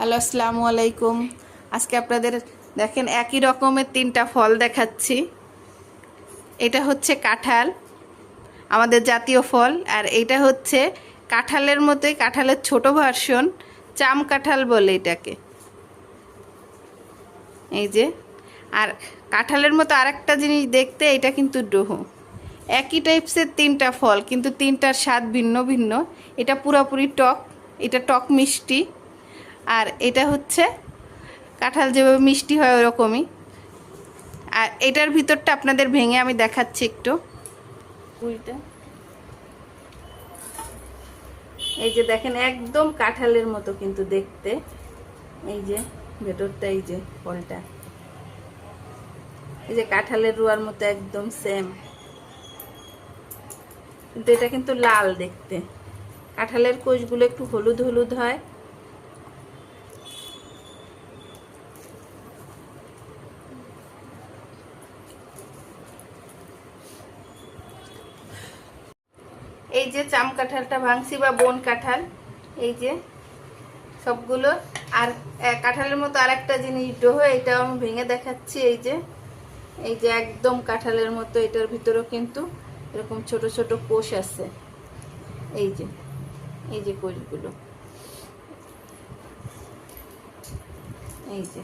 Hello, আসসালামু আলাইকুম। আজকে আপনাদের দেখেন একই রকমের তিনটা ফল দেখাচ্ছি। এটা হচ্ছে কাঁঠাল, আমাদের জাতীয় ফল, আর এটা হচ্ছে কাঁঠালের মতোই, কাঁঠালের ছোট ভার্সন চাম কাঁঠাল বলে এটাকে। এই যে, আর কাঁঠালের মতো আরেকটা জিনিস দেখতে, এটা কিন্তু ডোহো। একই টাইপসের তিনটা ফল, কিন্তু তিনটার স্বাদ ভিন্ন ভিন্ন। এটা পুরোপুরি টক, এটা টক মিষ্টি। আর এটা হচ্ছে, কাঁঠাল যেভাবে মিষ্টি হয় ওরকমই। আর এটার ভিতরটা আপনাদের ভেঙে আমি দেখাচ্ছি একটু। এই যে দেখেন, একদম কাঁঠালের মতো কিন্তু দেখতে। এই যে, ভেতরটা, এই যে, ফলটা। এই যে কাঁঠালের রুয়ার মতো একদম সেম কিন্তু এটা কিন্তু লাল দেখতে। কাঁঠালের কোষগুলো একটু হলুদ হলুদ হয়। এই যে চাম কাঁঠালটা ভাঙছি বা বন কাঁঠাল, এই যে সবগুলো। আর কাঁঠালের মতো আরেকটা জিনিস, ডোহো, এটাও আমি ভেঙে দেখাচ্ছি, এই যে। এই যে একদম কাঁঠালের মতো, এটার ভিতরেও কিন্তু এরকম ছোট ছোট কোষ আছে। এই যে এই যে কোষগুলো। এই যে।